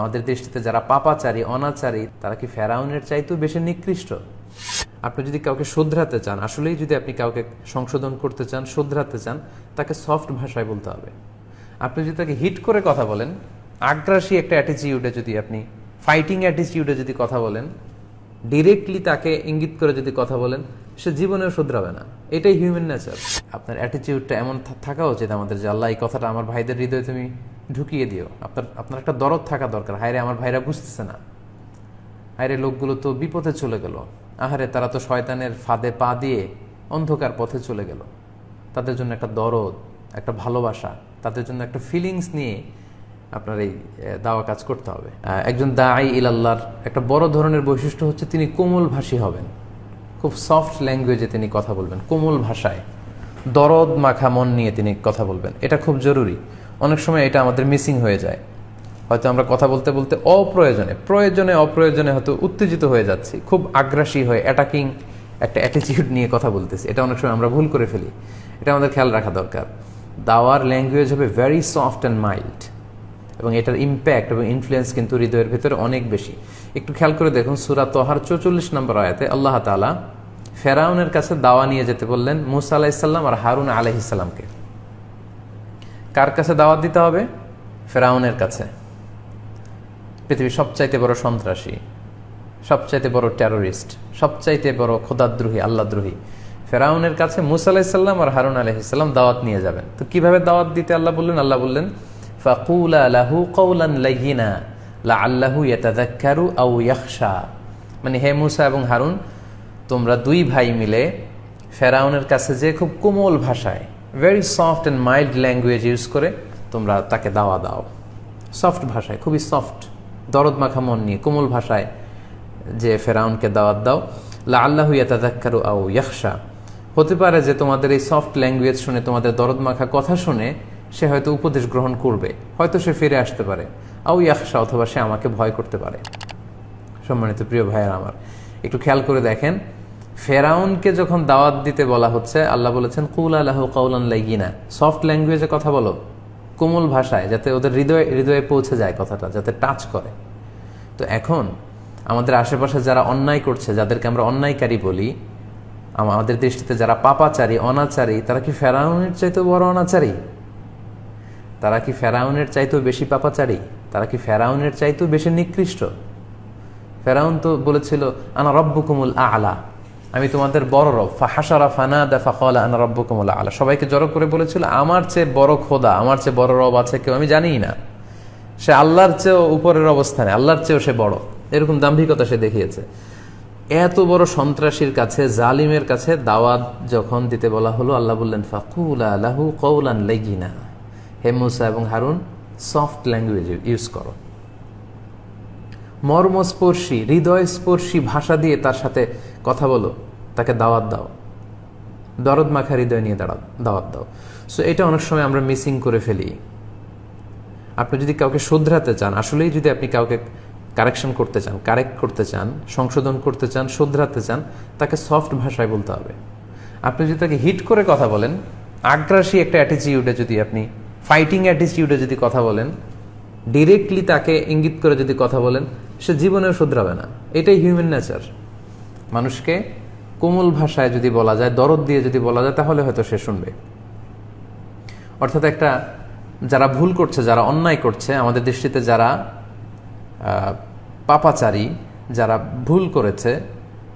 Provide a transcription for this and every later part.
আমাদের দৃষ্টিতে যারা পাপাচারী, অনাচারী, তারা কি ফেরাউনের চাইতেও বেশি নিকৃষ্ট? আপনি যদি কাউকে শোধরাতে চান, আসলেই যদি আপনি কাউকে সংশোধন করতে চান, শোধরাতে চান, তাকে সফট ভাষায় বলতে হবে। আপনি যদি তাকে হিট করে কথা বলেন, আগ্রাসী একটা অ্যাটিচিউডে যদি আপনি ফাইটিং অ্যাটিচিউডে যদি কথা বলেন ডিরেক্টলি তাকে ইঙ্গিত করে যদি কথা বলেন, সে জীবনেও শুধরাবে না। এটাই হিউম্যান নেচার আপনার অ্যাটিচিউডটা এমন থাকা উচিত আমাদের যে, আল্লাহ, এই কথাটা আমার ভাইদের হৃদয়ে তুমি ঢুকিয়ে দিও। আপনার আপনার একটা দরদ থাকা দরকার। হায়রে, আমার ভাইরা বুঝতেছে না। হায়রে, লোকগুলো তো বিপথে চলে গেল। আহারে, তারা তো শয়তানের ফাঁদে পা দিয়ে অন্ধকার পথে চলে গেল। তাদের জন্য একটা দরদ, একটা ভালোবাসা, তাদের জন্য একটা ফিলিংস নিয়ে আপনার এই দাওয়া কাজ করতে হবে। একজন দায়ী ইলাল্লাহর একটা বড় ধরনের বৈশিষ্ট্য হচ্ছে তিনি কোমল ভাষী হবেন। খুব সফট ল্যাঙ্গুয়েজে তিনি কথা বলবেন, কোমল ভাষায়। দরদ, মাখা, মন নিয়ে তিনি কথা বলবেন। এটা খুব জরুরি। অনেক সময় এটা আমাদের মিসিং হয়ে যায়। হয়তো আমরা কথা বলতে বলতে অপ্রয়োজনে, প্রয়োজনে অপ্রয়োজনে হয়তো উত্তেজিত হয়ে যাচ্ছি, খুব আগ্রাসী হয়ে অ্যাটাকিং একটা অ্যাটিটিউড নিয়ে কথা বলতেছি। এটা অনেক সময় আমরা ভুল করে ফেলি। এটা আমাদের খেয়াল রাখা দরকার। দাওয়ার ল্যাঙ্গুয়েজ হবে ভেরি সফট অ্যান্ড মাইল্ড এবং এটার ইম্প্যাক্ট এবং ইনফ্লুয়েন্স কিন্তু হৃদয়ের ভেতরে অনেক বেশি। একটু খেয়াল করে দেখুন, সুরা তোহার চৌচল্লিশ নম্বর আয়াতে আল্লাহ তালা ফেরাউনের কাছে দাওয়া নিয়ে যেতে বললেন মুসা আলাহিসাল্লাম আর হারুন আলহিসাল্লামকে কার কাছে দাওয়াত দিতে হবে? ফেরাউনের কাছে। পৃথিবীর সবচাইতে বড় সন্ত্রাসী, সবচাইতে বড় টেরোরিস্ট সবচাইতে বড় খোদাদ্রোহী আল্লাদ্রোহী ফেরাউনের কাছে মুসা আলাহিসাল্লাম আর হারুন আলহিসাল্লাম দাওয়াত নিয়ে যাবেন। তো কীভাবে দাওয়াত দিতে আল্লাহ বললেন? আল্লাহ বললেন কৌলান লা আল্লাহু আও ইয়াখশা। মানে হে মুসা এবং হারুন, তোমরা দুই ভাই মিলে ফেরাউনের কাছে যে খুব কোমল ভাষায় very soft and mild language use করে তোমরা তাকে দাওয়া দাও। সফট ভাষায়, খুবই সফট দরদ মাখা মন নিয়ে কোমল ভাষায় যে ফেরাউনকে দাওয়াত দাও। লা আল্লাহু ইয়াতাযাক্কারু আও ইয়াখশা। হতে পারে যে তোমাদের এই সফট ল্যাঙ্গুয়েজ শুনে তোমাদের দরদ মাখা কথা শুনে সে হয়তো উপদেশ গ্রহণ করবে, হয়তো সে ফিরে আসতে পারে। আও ইয়াখশা, অথবা সে আমাকে ভয় করতে পারে। সম্মানিত প্রিয় ভাইয়ের আমার, একটু খেয়াল করে দেখেন, ফেরাউনকে যখন দাওয়াত দিতে বলা হচ্ছে, আল্লাহ বলেছেন, কুল আল্লাহ কৌলান লাইগিনা। সফট ল্যাঙ্গুয়েজে কথা বলো, কোমল ভাষায়, যাতে ওদের হৃদয়ে হৃদয়ে পৌঁছে যায় কথাটা, যাতে টাচ করে। তো এখন, আমাদের আশেপাশে যারা অন্যায় করছে, যাদেরকে আমরা অন্যায়কারী বলি আমাদের দেশটিতে যারা পাপাচারী, অনাচারী, তারা কি ফেরাউনের চাইতেও বড় অনাচারী? তারা কি ফেরাউনের চাইতেও বেশি পাপাচারী? তারা কি ফেরাউনের চাইতেও বেশি নিকৃষ্ট? ফেরাউন তো বলেছিল, আনা রব্বুকুমুল আলা। আমি তোমাদের বড় রব। ফাহাসারা ফানা দা ফাকলা আনা রব্বুকুমুল আলা। সবাইকে জড়ো করে বলেছিল, আমার চেয়ে বড় খোদা, আমার চেয়ে বড় রব আছে কেউ? আমি জানিই না। সে আল্লাহর চেয়েও উপরের অবস্থানে আল্লাহর চেয়েও সে বড়। এরকম দাম্ভিকতা সে দেখিয়েছে। এত বড় সন্ত্রাসীর কাছে, জালিমের কাছে দাওয়াত যখন দিতে বলা হলো, আল্লাহ বললেন, ফাকুলা লাহু কৌলান লেগিনা হে মুসা এবং হারুন সফট ল্যাঙ্গুয়েজ ইউজ করো। মর্মস্পর্শী, হৃদয়স্পর্শী ভাষা দিয়ে তার সাথে কথা বলো, তাকে দাওয়াত দাও। দরদ মাখা হৃদয় নিয়ে দাঁড়া দাওয়াত দাও। সো এটা অনেক সময় আমরা মিসিং করে ফেলি। আপনি যদি কাউকে শুধরাতে চান, আসলেই যদি আপনি কাউকে কারেকশন করতে চান কারেক্ট করতে চান, সংশোধন করতে চান, শুধরাতে চান, তাকে সফট ভাষায় বলতে হবে। আপনি যদি তাকে হিট করে কথা বলেন, আগ্রাসী একটা অ্যাটিচিউডে যদি আপনি ফাইটিং অ্যাটিচিউডে যদি কথা বলেন ডিরেক্টলি তাকে ইঙ্গিত করে যদি কথা বলেন, সে জীবনেও শুধরাবে না। এটাই হিউম্যান নেচার মানুষকে কোমল ভাষায় যদি বলা যায়, দরদ দিয়ে যদি বলা যায়, তাহলে হয়তো সে শুনবে। অর্থাৎ একটা, যারা ভুল করছে, যারা অন্যায় করছে, আমাদের দৃষ্টিতে যারা পাপাচারী, যারা ভুল করেছে,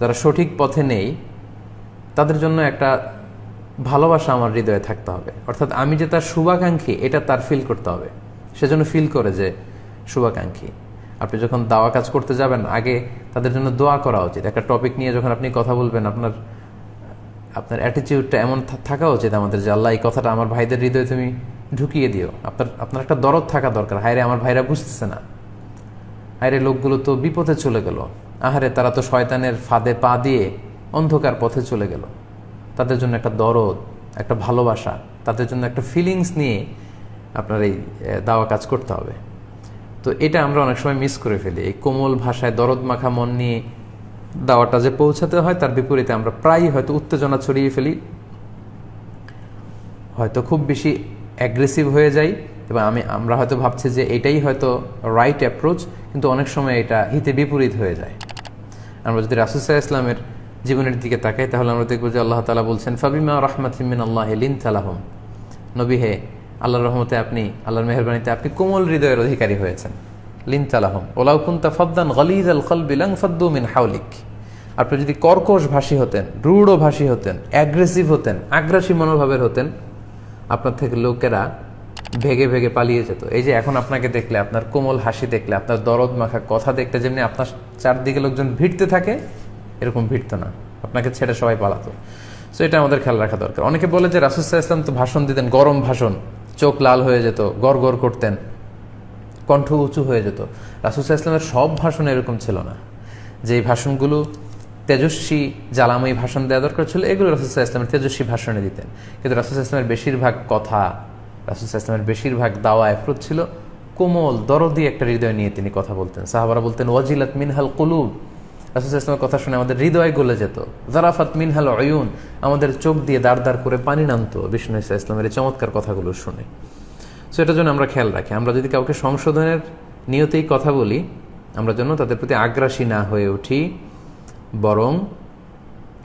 যারা সঠিক পথে নেই, তাদের জন্য একটা ভালোবাসা আমার হৃদয়ে থাকতে হবে। অর্থাৎ আমি যে তার শুভাকাঙ্ক্ষী, এটা তার ফিল করতে হবে। সেজন্য ফিল করে যে শুভাকাঙ্ক্ষী। আপনি যখন দাওয়া কাজ করতে যাবেন, আগে তাদের জন্য দোয়া করা উচিত। একটা টপিক নিয়ে যখন আপনি কথা বলবেন, আপনার আপনার অ্যাটিটিউডটা এমন থাকা উচিত আমাদের যে, আল্লাহ, এই কথাটা আমার ভাইদের হৃদয়ে তুমি ঢুকিয়ে দিও। আপনার আপনার একটা দরদ থাকা দরকার। হায়রে, আমার ভাইরা বুঝতেছে না। হায়রে, লোকগুলো তো বিপথে চলে গেল। আহারে, তারা তো শয়তানের ফাঁদে পা দিয়ে অন্ধকার পথে চলে গেল। তাদের জন্য একটা দরদ, একটা ভালোবাসা, তাদের জন্য একটা ফিলিংস নিয়ে আপনার এই দাওয়া কাজ করতে হবে। তো এটা আমরা অনেক সময় মিস করে ফেলি। এই কোমল ভাষায় দরদ মাখা মন নিয়ে দাওয়াটা যে পৌঁছাতে হয়, তার বিপরীতে আমরা প্রায়ই হয়তো উত্তেজনা ছড়িয়ে ফেলি। হয়তো খুব বেশি অ্যাগ্রেসিভ হয়ে যাই এবং আমি, আমরা হয়তো ভাবছি যে এটাই হয়তো রাইট অ্যাপ্রোচ কিন্তু অনেক সময় এটা হিতে বিপরীত হয়ে যায়। আমরা যদি রাসুসাহ ইসলামের জীবনের দিকে তাকাই, তাহলে আমরা দেখব যে আল্লাহ তালা বলছেন, ফাবিমা রহমাতিমিন আল্লাহ লিন তালাহম নবী হে, আল্লাহর রহমতে আপনি, আল্লাহর মেহরবানিতে আপনি কোমল হৃদয়ের অধিকারী হয়েছেন। লিন তালাহম ওলাউকুন্তা ফদ্দান গলিদ আল খল বিলাং ফদ্দু মিন হাউলিক আপনি যদি কর্কশ ভাষী হতেন, রূঢ় ভাষী হতেন অ্যাগ্রেসিভ হতেন, আগ্রাসী মনোভাবের হতেন, আপনার থেকে লোকেরা ভেগে ভেগে পালিয়ে যেত। এই যে এখন আপনাকে দেখলে, আপনার কোমল হাসি দেখলে, আপনার দরদ মাখা কথা দেখলে, যেমনি আপনার চারদিকে লোকজন ভিড়তে থাকে এরকম ভিড়তো না। আপনাকে ছেড়ে সবাই পালাতো। সো এটা আমাদের খেয়াল রাখা দরকার। অনেকে বলে যে রাসুসাহ ইসলাম তো ভাষণ দিতেন, গরম ভাষণ, চোখ লাল হয়ে যেত, গড় গড় করতেন, কণ্ঠ উঁচু হয়ে যেত। রাসুসাহ ইসলামের সব ভাষণ এরকম ছিল না। যে ভাষণগুলো তেজস্বী, জ্বালাময়ী ভাষণ দেওয়া দরকার ছিল, এগুলো রাসুসাহ ইসলামের তেজস্বী ভাষণে দিতেন। কিন্তু রাসুসাহ ইসলামের বেশিরভাগ কথা রাসুসাহ ইসলামের বেশিরভাগ দাওয়া অ্যাপ্রোচ ছিল, কোমল, দরদি একটা হৃদয় নিয়ে তিনি কথা বলতেন। সাহাবারা বলতেন, ওয়াজিলাত মিনহাল কুলুব। রাসুল ইসলামের কথা শুনে আমাদের হৃদয় গলে যেত। জারাফাত মিনহাল অয়ুন আমাদের চোখ দিয়ে দাঁড় দাঁড় করে পানি নামতো বিষ্ণু ইসা ইসলামের এই চমৎকার কথাগুলো শুনে। সো এটার জন্য আমরা খেয়াল রাখি, আমরা যদি কাউকে সংশোধনের নিয়তেই কথা বলি, আমরা যেন তাদের প্রতি আগ্রাসী না হয়ে উঠি, বরং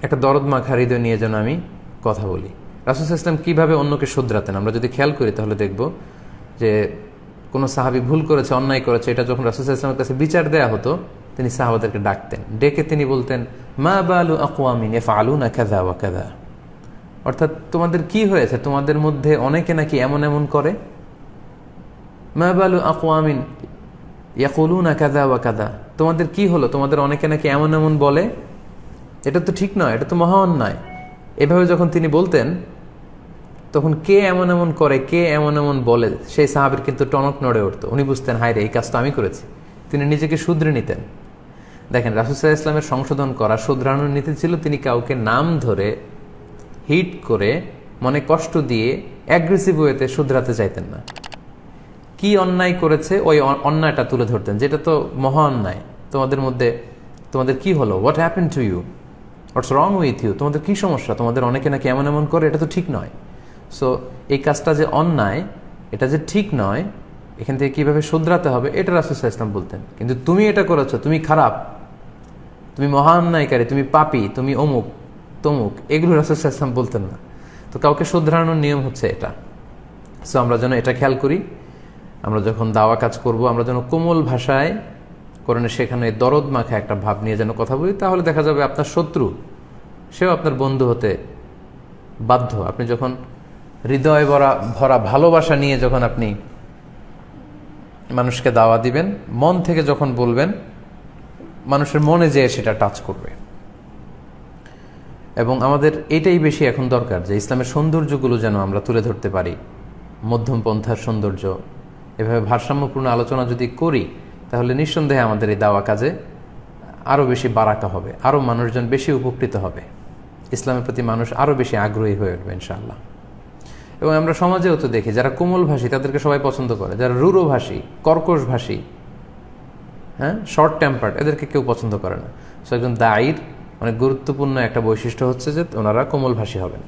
একটা দরদ মাখা হৃদয় নিয়ে যেন আমি কথা বলি। রাসুল ইসলাম কীভাবে অন্যকে শুধরাতেন? আমরা যদি খেয়াল করি তাহলে দেখব যে কোনো সাহাবি ভুল করেছে, অন্যায় করেছে, এটা যখন রাসুল ইসলামের কাছে বিচার দেয়া হতো তিনি সাহাবাদেরকে ডাকতেন। ডেকে তিনি বলতেন, মা বালু আকুয়ামিন এফ আলু না কাদা ওয়া কাদা অর্থাৎ তোমাদের কি হয়েছে? তোমাদের মধ্যে অনেকে নাকি এমন এমন করে? মা বালু আকুয়ামিন ইয়াকুলু না কাদা ওয়া কাদা তোমাদের কি হলো? তোমাদের অনেকে নাকি এমন এমন বলে? এটা তো ঠিক নয়, এটা তো মহা অন্যায় এভাবে যখন তিনি বলতেন, তখন কে এমন এমন করে, কে এমন এমন বলে? সেই সাহাবের কিন্তু টনক নড়ে উঠতো। উনি বুঝতেন হায় রে এই কাজটা আমি করেছি। তিনি নিজেকে শুধরে নিতেন। দেখেন রাসুসাহ ইসলামের সংশোধন করা শুধরানোর নীতি ছিল তিনি কাউকে নাম ধরে হিট করে মনে কষ্ট দিয়ে অ্যাগ্রেসিভ ওয়েতে শুধরাতে চাইতেন না। কি অন্যায় করেছে ওই অন্যায়টা তুলে ধরতেন, যেটা তো মহা অন্যায়। তোমাদের মধ্যে, তোমাদের কি হলো? What happen to you what's wrong with you তোমাদের কি সমস্যা? তোমাদের অনেকে নাকি এমন এমন করে, এটা তো ঠিক নয়। সো এই কাজটা যে অন্যায়, এটা যে ঠিক নয়, এখান থেকে কীভাবে শুধরাতে হবে, এটা রাসুসাহ ইসলাম বলতেন। কিন্তু তুমি এটা করেছ, তুমি খারাপ। তুমি মহা অন্যায়কারী তুমি পাপি, তুমি অমুক, তমুক, এগুলো রাসুসাহ ইসলাম বলতেন না। তো কাউকে শুধরানোর নিয়ম হচ্ছে এটা। সো আমরা যেন এটা খেয়াল করি, আমরা যখন দাওয়া কাজ করব, আমরা যেন কোমল ভাষায় কোরআনে সেখানে দরদ মাখা একটা ভাব নিয়ে যেন কথা বলি, তাহলে দেখা যাবে আপনার শত্রু, সেও আপনার বন্ধু হতে বাধ্য। আপনি যখন হৃদয় ভরা ভরা ভালোবাসা নিয়ে যখন আপনি মানুষকে দাওয়া দিবেন, মন থেকে যখন বলবেন মানুষের মনে যেয়ে সেটা টাচ করবে। এবং আমাদের এটাই বেশি এখন দরকার যে ইসলামের সৌন্দর্যগুলো যেন আমরা তুলে ধরতে পারি। মধ্যম পন্থার সৌন্দর্য, এভাবে ভারসাম্যপূর্ণ আলোচনা যদি করি, তাহলে নিঃসন্দেহে আমাদের এই দাওয়া কাজে আরও বেশি বারাকা হবে আরও মানুষজন বেশি উপকৃত হবে। ইসলামের প্রতি মানুষ আরও বেশি আগ্রহী হয়ে উঠবে, ইনশাআল্লাহ। এবং আমরা সমাজেও তো দেখি, যারা কোমল ভাষী তাদেরকে সবাই পছন্দ করে। যারা রুরো ভাষী কর্কশ ভাষী হ্যাঁ? শর্ট টেম্পার্ড এদেরকে কেউ পছন্দ করে না। সো একজন দায়ীর অনেক গুরুত্বপূর্ণ একটা বৈশিষ্ট্য হচ্ছে যে ওনারা কোমলভাষী হবেন।